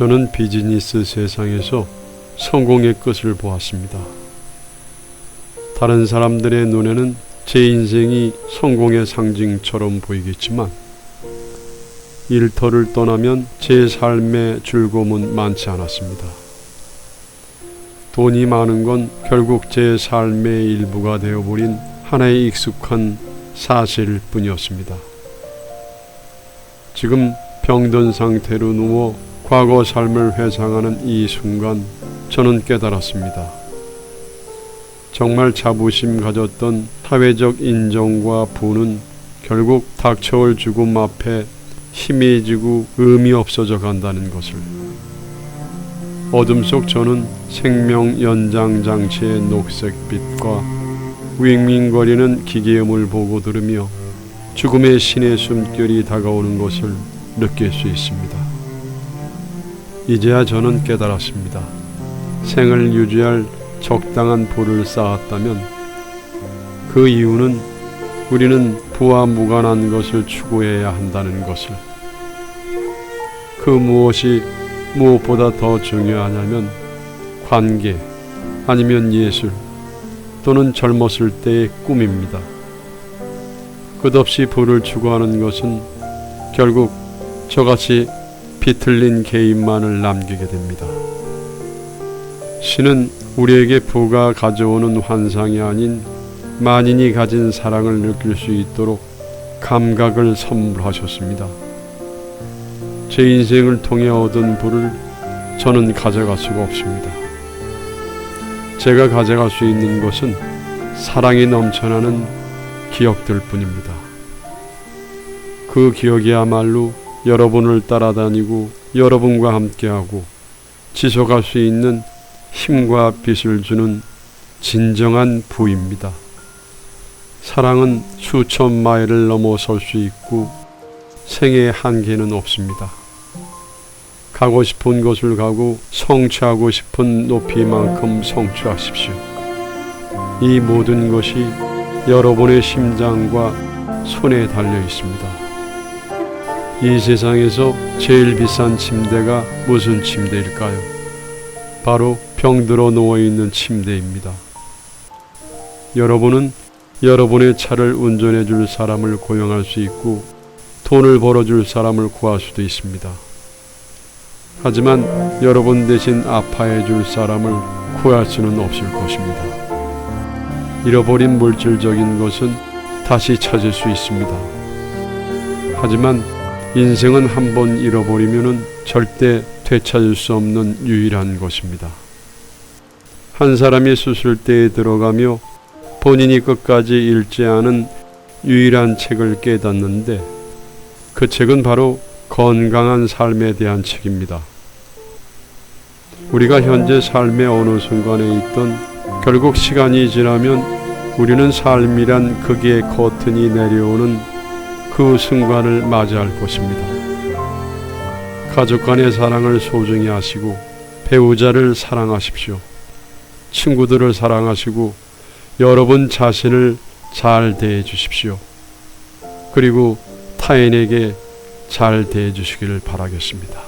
저는 비즈니스 세상에서 성공의 끝을 보았습니다. 다른 사람들의 눈에는 제 인생이 성공의 상징처럼 보이겠지만 일터를 떠나면 제 삶의 즐거움은 많지 않았습니다. 돈이 많은 건 결국 제 삶의 일부가 되어버린 하나의 익숙한 사실일 뿐이었습니다. 지금 병든 상태로 누워 과거 삶을 회상하는 이 순간 저는 깨달았습니다. 정말 자부심 가졌던 사회적 인정과 부는 결국 닥쳐올 죽음 앞에 희미해지고 의미 없어져 간다는 것을. 어둠 속 저는 생명 연장 장치의 녹색빛과 윙윙거리는 기계음을 보고 들으며 죽음의 신의 숨결이 다가오는 것을 느낄 수 있습니다. 이제야 저는 깨달았습니다. 생을 유지할 적당한 부를 쌓았다면 그 이유는 우리는 부와 무관한 것을 추구해야 한다는 것을 그 무엇이 무엇보다 더 중요하냐면 관계 아니면 예술 또는 젊었을 때의 꿈입니다. 끝없이 부를 추구하는 것은 결국 저같이 비틀린 개인만을 남기게 됩니다. 신은 우리에게 부가 가져오는 환상이 아닌 만인이 가진 사랑을 느낄 수 있도록 감각을 선물하셨습니다. 제 인생을 통해 얻은 부를 저는 가져갈 수가 없습니다. 제가 가져갈 수 있는 것은 사랑이 넘쳐나는 기억들 뿐입니다. 그 기억이야말로 여러분을 따라다니고 여러분과 함께하고 지속할 수 있는 힘과 빛을 주는 진정한 부입니다. 사랑은 수천 마일을 넘어설 수 있고 생의 한계는 없습니다. 가고 싶은 곳을 가고 성취하고 싶은 높이만큼 성취하십시오. 이 모든 것이 여러분의 심장과 손에 달려 있습니다. 이 세상에서 제일 비싼 침대가 무슨 침대일까요? 바로 병들어 누워 있는 침대입니다. 여러분은 여러분의 차를 운전해 줄 사람을 고용할 수 있고 돈을 벌어 줄 사람을 구할 수도 있습니다. 하지만 여러분 대신 아파해 줄 사람을 구할 수는 없을 것입니다. 잃어버린 물질적인 것은 다시 찾을 수 있습니다. 하지만 인생은 한 번 잃어버리면 절대 되찾을 수 없는 유일한 것입니다. 한 사람이 수술대에 들어가며 본인이 끝까지 읽지 않은 유일한 책을 깨닫는데 그 책은 바로 건강한 삶에 대한 책입니다. 우리가 현재 삶의 어느 순간에 있던 결국 시간이 지나면 우리는 삶이란 극의 커튼이 내려오는 그 순간을 맞이할 것입니다. 가족 간의 사랑을 소중히 하시고 배우자를 사랑하십시오. 친구들을 사랑하시고 여러분 자신을 잘 대해 주십시오. 그리고 타인에게 잘 대해 주시기를 바라겠습니다.